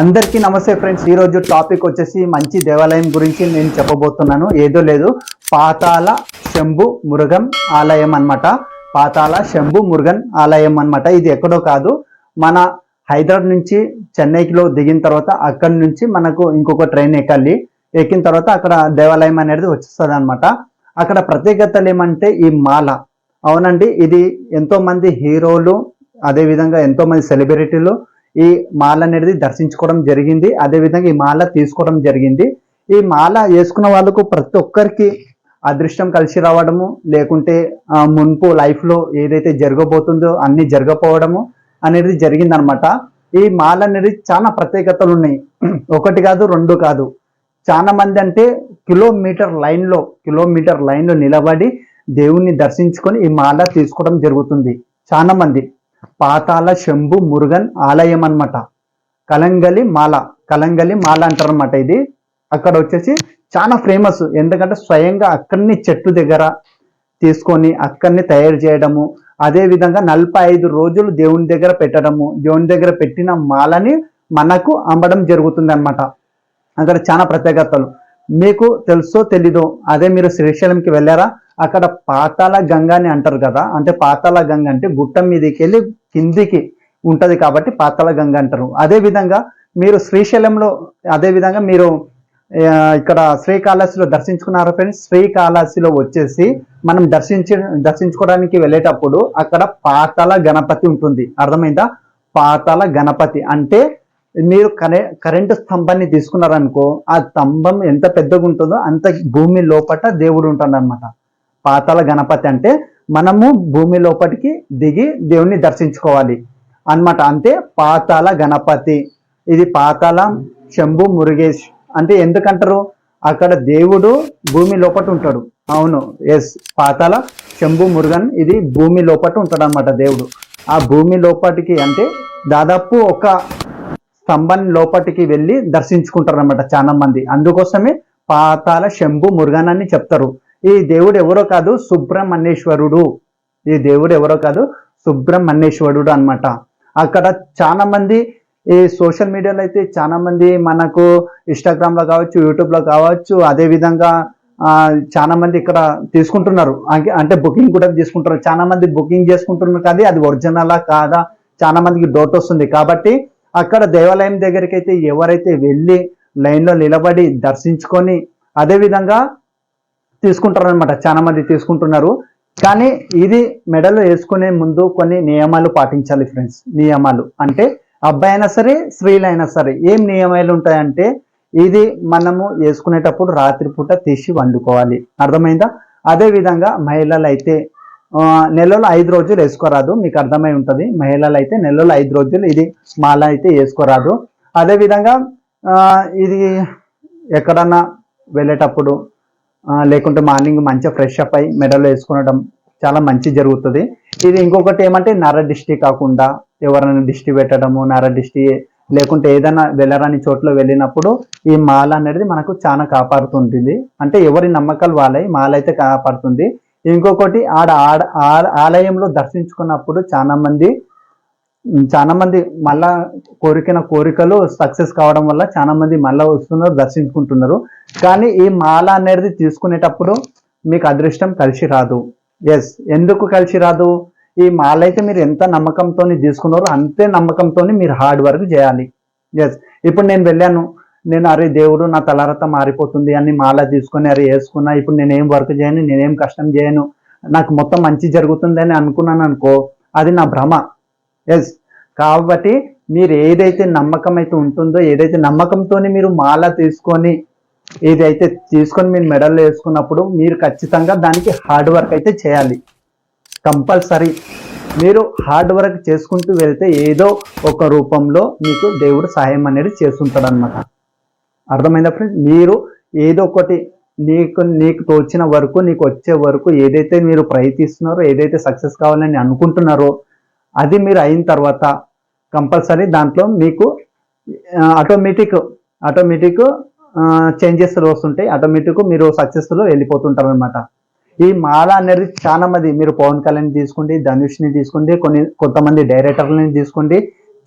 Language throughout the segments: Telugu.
అందరికీ నమస్తే ఫ్రెండ్స్. ఈ రోజు టాపిక్ వచ్చేసి మంచి దేవాలయం గురించి నేను చెప్పబోతున్నాను. ఏదో లేదు. పాతాల శంభు మురుగన్ ఆలయం అన్నమాట. పాతాల శంభు మురుగన్ ఆలయం అన్నమాట. ఇది ఎక్కడో కాదు. మన హైదరాబాద్ నుంచి చెన్నైకిలో దిగిన తర్వాత అక్కడి నుంచి మనకు ఇంకొక ట్రైన్ ఎక్కాలి. ఎక్కిన తర్వాత అక్కడ దేవాలయం అనేది వచ్చేస్తుంది అనమాట అక్కడ ప్రత్యేకతలు ఏమంటే ఈ మాల. అవునండి ఇది ఎంతోమంది హీరోలు అదే విధంగా సెలబ్రిటీలు ఈ మాల అనేది దర్శించుకోవడం జరిగింది. అదే విధంగా ఈ మాల తీసుకోవడం జరిగింది. ఈ మాల వేసుకున్న వాళ్ళకు ప్రతి ఒక్కరికి అదృష్టం కలిసి రావడము లేకుంటే మున్పు లైఫ్లో ఏదైతే జరగబోతుందో అన్నీ జరగపోవడము అనేది జరిగిందనమాట. ఈ మాల అనేది చాలా ప్రత్యేకతలు ఉన్నాయి. ఒకటి కాదు రెండు కాదు. చాలా మంది అంటే కిలోమీటర్ లైన్లో కిలోమీటర్ లైన్లో నిలబడి దేవుణ్ణి దర్శించుకొని ఈ మాల తీసుకోవడం జరుగుతుంది. చాలా మంది. పాతాల శంభు మురుగన్ ఆలయం అన్నమాట కలంగలి మాల కలంగలి మాల అంటారనమాట ఇది. అక్కడ వచ్చేసి చాలా ఫేమస్ ఎందుకంటే స్వయంగా అక్కడిని చెట్టు దగ్గర తీసుకొని అక్కడిని తయారు చేయడము అదే విధంగా నలభై ఐదు రోజులు దేవుని దగ్గర పెట్టడము దేవుని దగ్గర పెట్టిన మాలని మనకు అమ్మడం జరుగుతుంది అనమాట అక్కడ చాలా ప్రత్యేకతలు. మీకు తెలుసో తెలీదో అదే మీరు శ్రీశైలంకి వెళ్ళారా? అక్కడ పాతాల గంగ అని అంటారు కదా అంటే పాతాల గంగ అంటే గుట్ట మీదకి వెళ్ళి కిందికి ఉంటుంది కాబట్టి పాతాల గంగ అంటారు. అదే విధంగా మీరు శ్రీశైలంలో అదే విధంగా మీరు ఇక్కడ శ్రీకాళహస్తిలో దర్శించుకున్నారు ఫ్రెండ్స్ శ్రీకాళహస్తిలో వచ్చేసి మనం దర్శించి దర్శించుకోవడానికి వెళ్ళేటప్పుడు అక్కడ పాతాల గణపతి ఉంటుంది. అర్థమైందా? పాతాల గణపతి. అంటే మీరు కరె కరెంటు స్తంభాన్ని తీసుకున్నారనుకో ఆ స్తంభం ఎంత పెద్దగా ఉంటుందో అంత భూమి లోపట దేవుడు ఉంటాడు అనమాట పాతాల గణపతి అంటే మనము భూమి లోపటికి దిగి దేవుణ్ణి దర్శించుకోవాలి అన్నమాట. అంటే పాతాల గణపతి. ఇది పాతాల శంభు మురుగేష్. అంటే ఎందుకంటారు? అక్కడ దేవుడు భూమి లోపట ఉంటాడు. అవును ఎస్ పాతాల శంభు మురుగన్ ఇది భూమి లోపట ఉంటాడు అనమాట దేవుడు. ఆ భూమి లోపటికి అంటే దాదాపు ఒక స్తంభం లోపటికి వెళ్ళి దర్శించుకుంటారు అనమాట చాలా మంది అందుకోసమే పాతాల శంభు మురుగన్ అని చెప్తారు. ఈ దేవుడు ఎవరో కాదు సుబ్రహ్మణ్యేశ్వరుడు. ఈ దేవుడు ఎవరో కాదు సుబ్రహ్మణ్యేశ్వరుడు అన్నమాట. అక్కడ చాలా మంది ఈ సోషల్ మీడియాలో అయితే చాలా మంది మనకు ఇన్స్టాగ్రామ్లో కావచ్చు యూట్యూబ్లో కావచ్చు అదేవిధంగా చాలా మంది ఇక్కడ తీసుకుంటున్నారు. అంటే బుకింగ్ కూడా తీసుకుంటున్నారు. చాలా మంది బుకింగ్ చేసుకుంటున్నారు కానీ అది ఒరిజినలా కాదా? చాలా మందికి డౌట్ వస్తుంది. కాబట్టి అక్కడ దేవాలయం దగ్గరికి అయితే ఎవరైతే వెళ్ళి లైన్లో నిలబడి దర్శించుకొని అదేవిధంగా తీసుకుంటారనమాట తీసుకుంటారు అనమాట చాలా మంది తీసుకుంటున్నారు. కానీ ఇది మెడలో వేసుకునే ముందు కొన్ని నియమాలు పాటించాలి ఫ్రెండ్స్. నియమాలు. అంటే అబ్బాయి అయినా సరే స్త్రీలు అయినా సరే ఏం నియమాలు ఉంటాయంటే ఇది మనము వేసుకునేటప్పుడు రాత్రిపూట తీసి వండుకోవాలి. అర్థమైందా? అదే విధంగా మహిళలు అయితే నెలలో ఐదు రోజులు వేసుకోరాదు. మీకు అర్థమై ఉంటుంది. మహిళలు అయితే నెలలో ఐదు రోజులు ఇది మాల అయితే వేసుకోరాదు. అదే విధంగా ఇది ఎక్కడన్నా వెళ్ళేటప్పుడు లేకుంటే మార్నింగ్ మంచిగా ఫ్రెష్ అప్ అయి మెడలో వేసుకోవడం చాలా మంచి జరుగుతుంది. ఇది ఇంకొకటి ఏమంటే నర దిష్టి కాకుండా ఎవరైనా దిష్టి పెట్టడము నర దిష్టి లేకుంటే ఏదైనా వెళ్ళరాని చోట్ల వెళ్ళినప్పుడు ఈ మాల అనేది మనకు చాలా కాపాడుతుంటుంది. అంటే ఎవరి నమ్మకాలు వాళ్ళయి మాల అయితే కాపాడుతుంది. ఇంకొకటి ఆడ ఆడ ఆలయంలో దర్శించుకున్నప్పుడు చాలా మంది చాలా మంది మళ్ళా కోరికిన కోరికలు సక్సెస్ కావడం వల్ల చాలా మంది మళ్ళా వస్తున్నారు దర్శించుకుంటున్నారు. కానీ ఈ మాల అనేది తీసుకునేటప్పుడు మీకు అదృష్టం కలిసి రాదు. ఎస్ ఎందుకు కలిసి రాదు? ఈ మాల అయితే మీరు ఎంత నమ్మకంతో తీసుకున్నారో అంతే నమ్మకంతో మీరు హార్డ్ వర్క్ చేయాలి. ఎస్ ఇప్పుడు నేను వెళ్ళాను. నేను అరే దేవుడు నా తలరత మారిపోతుంది. అని మాల తీసుకొని అరే వేసుకున్నా ఇప్పుడు నేను ఏం వర్క్ చేయను నేనేం కష్టం చేయను. నాకు మొత్తం మంచి జరుగుతుంది అని అనుకున్నాను అనుకో అది నా భ్రమ. ఎస్ కాబట్టి మీరు ఏదైతే నమ్మకం అయితే ఉంటుందో ఏదైతే నమ్మకంతో మీరు మాల తీసుకొని ఏదైతే తీసుకొని మీరు మెడల్ వేసుకున్నప్పుడు మీరు ఖచ్చితంగా దానికి హార్డ్ వర్క్ అయితే చేయాలి. కంపల్సరీ మీరు హార్డ్ వర్క్ చేసుకుంటూ వెళ్తే ఏదో ఒక రూపంలో మీకు దేవుడు సహాయం అనేది చేస్తుంటాడు అనమాట అర్థమైందా ఫ్రెండ్స్ మీరు ఏదో ఒకటి నీకు నీకు తోచిన వరకు నీకు వచ్చే వరకు ఏదైతే మీరు ప్రయత్నిస్తున్నారో ఏదైతే సక్సెస్ కావాలని అనుకుంటున్నారో అది మీరు అయిన తర్వాత కంపల్సరీ దాంట్లో మీకు ఆటోమేటిక్ ఆటోమేటిక్ చేంజెస్ వస్తుంటాయి. ఆటోమేటిక్ మీరు సక్సెస్లో వెళ్ళిపోతుంటారు అనమాట ఈ మాల అనేది చాలా మంది మీరు పవన్ కళ్యాణ్ తీసుకోండి ధనుష్ని తీసుకోండి కొన్ని కొంతమంది డైరెక్టర్లని తీసుకోండి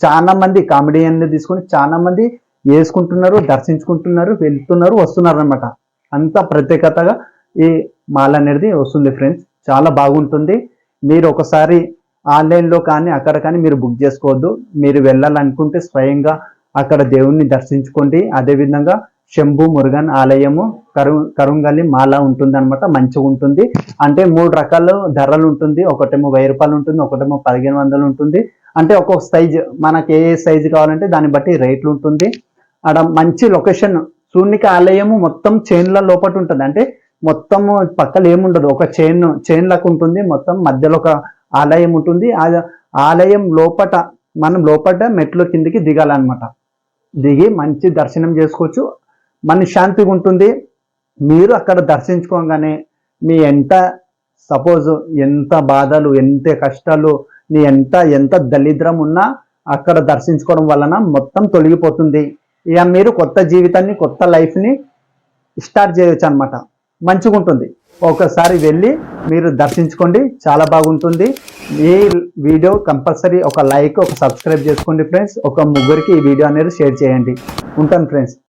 చాలా మంది కామెడియన్ని తీసుకొని చాలా మంది వేసుకుంటున్నారు దర్శించుకుంటున్నారు వెళ్తున్నారు వస్తున్నారు అనమాట అంత ప్రత్యేకతగా ఈ మాల అనేది వస్తుంది ఫ్రెండ్స్ చాలా బాగుంటుంది. మీరు ఒకసారి ఆన్లైన్లో కానీ అక్కడ కానీ మీరు బుక్ చేసుకోవద్దు. మీరు వెళ్ళాలనుకుంటే స్వయంగా అక్కడ దేవుణ్ణి దర్శించుకోండి. అదేవిధంగా శంభు మురుగన్ ఆలయము కరు కరుంగల్లి మాల ఉంటుంది అనమాట మంచిగా ఉంటుంది. అంటే మూడు రకాల ధరలు ఉంటుంది. ఒకటేమో వెయ్యి రూపాయలు ఉంటుంది ఒకటేమో పదిహేను వందలు ఉంటుంది. అంటే ఒక్కొక్క సైజ్ మనకి ఏ సైజు కావాలంటే దాన్ని బట్టి రేట్లు ఉంటుంది. ఆడ మంచి లొకేషన్ శూన్యక ఆలయము మొత్తం చైన్ల లోపల ఉంటుంది. అంటే మొత్తము పక్కన ఏముండదు. ఒక చైన్ చైన్ లాగా ఉంటుంది. మొత్తం మధ్యలో ఒక ఆలయం ఉంటుంది. ఆ ఆలయం లోపట మనం లోపట మెట్లు కిందికి దిగాలన్నమాట. దిగి మంచి దర్శనం చేసుకోవచ్చు. మన శాంతిగా ఉంటుంది. మీరు అక్కడ దర్శించుకోగానే మీ ఎంత సపోజ్ ఎంత బాధలు ఎంత కష్టాలు నీ ఎంత ఎంత దరిద్రం ఉన్నా అక్కడ దర్శించుకోవడం వలన మొత్తం తొలగిపోతుంది. ఇక మీరు కొత్త జీవితాన్ని కొత్త లైఫ్ని స్టార్ట్ చేయొచ్చు అనమాట మంచిగా ఉంటుంది ఒకసారి వెళ్ళి మీరు దర్శించుకోండి. చాలా బాగుంటుంది. ఈ వీడియో కంపల్సరీ ఒక లైక్ ఒక సబ్స్క్రైబ్ చేసుకోండి ఫ్రెండ్స్. ఒక ముగ్గురికి ఈ వీడియో అనేది షేర్ చేయండి. ఉంటాను ఫ్రెండ్స్.